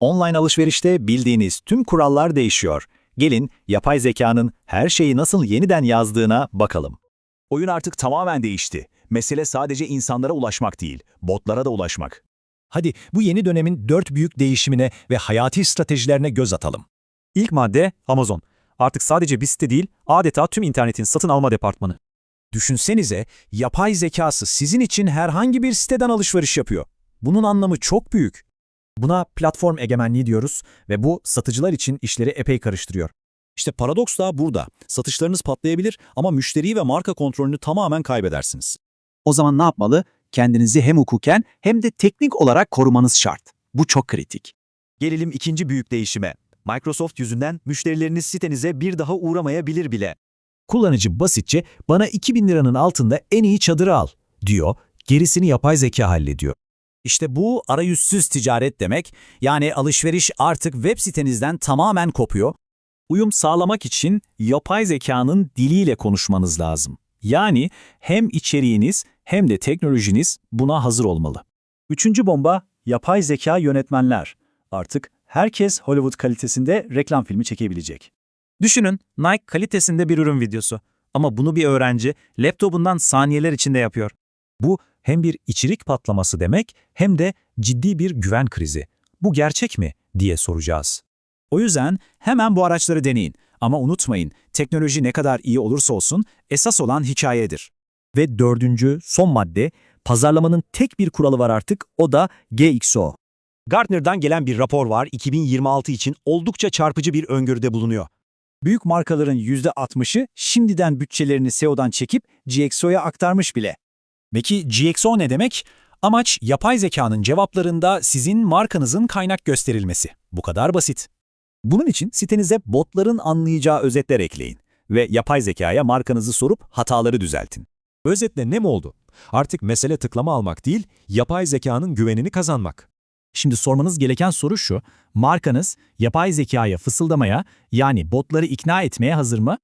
Online alışverişte bildiğiniz tüm kurallar değişiyor. Gelin yapay zekanın her şeyi nasıl yeniden yazdığına bakalım. Oyun artık tamamen değişti. Mesele sadece insanlara ulaşmak değil, botlara da ulaşmak. Hadi bu yeni dönemin dört büyük değişimine ve hayati stratejilerine göz atalım. İlk madde Amazon. Artık sadece bir site değil, adeta tüm internetin satın alma departmanı. Düşünsenize, yapay zekası sizin için herhangi bir siteden alışveriş yapıyor. Bunun anlamı çok büyük. Buna platform egemenliği diyoruz ve bu satıcılar için işleri epey karıştırıyor. İşte paradoks da burada. Satışlarınız patlayabilir ama müşteriyi ve marka kontrolünü tamamen kaybedersiniz. O zaman ne yapmalı? Kendinizi hem hukuken hem de teknik olarak korumanız şart. Bu çok kritik. Gelelim ikinci büyük değişime. Microsoft yüzünden müşterileriniz sitenize bir daha uğramayabilir bile. Kullanıcı basitçe bana 2000 liranın altında en iyi çadırı al diyor, gerisini yapay zeka hallediyor. İşte bu arayüzsüz ticaret demek. Yani alışveriş artık web sitenizden tamamen kopuyor. Uyum sağlamak için yapay zekanın diliyle konuşmanız lazım. Yani hem içeriğiniz hem de teknolojiniz buna hazır olmalı. Üçüncü bomba, yapay zeka yönetmenler. Artık herkes Hollywood kalitesinde reklam filmi çekebilecek. Düşünün, Nike kalitesinde bir ürün videosu. Ama bunu bir öğrenci laptopundan saniyeler içinde yapıyor. Bu hem bir içerik patlaması demek hem de ciddi bir güven krizi. Bu gerçek mi diye soracağız. O yüzden hemen bu araçları deneyin. Ama unutmayın, teknoloji ne kadar iyi olursa olsun esas olan hikayedir. Ve dördüncü, son madde, pazarlamanın tek bir kuralı var artık, o da GXO. Gartner'dan gelen bir rapor var 2026 için oldukça çarpıcı bir öngörüde bulunuyor. Büyük markaların %60'ı şimdiden bütçelerini SEO'dan çekip GXO'ya aktarmış bile. Peki GXO ne demek? Amaç yapay zekanın cevaplarında sizin markanızın kaynak gösterilmesi. Bu kadar basit. Bunun için sitenize botların anlayacağı özetler ekleyin ve yapay zekaya markanızı sorup hataları düzeltin. Özetle ne mi oldu? Artık mesele tıklama almak değil, yapay zekanın güvenini kazanmak. Şimdi sormanız gereken soru şu, markanız yapay zekaya fısıldamaya yani botları ikna etmeye hazır mı?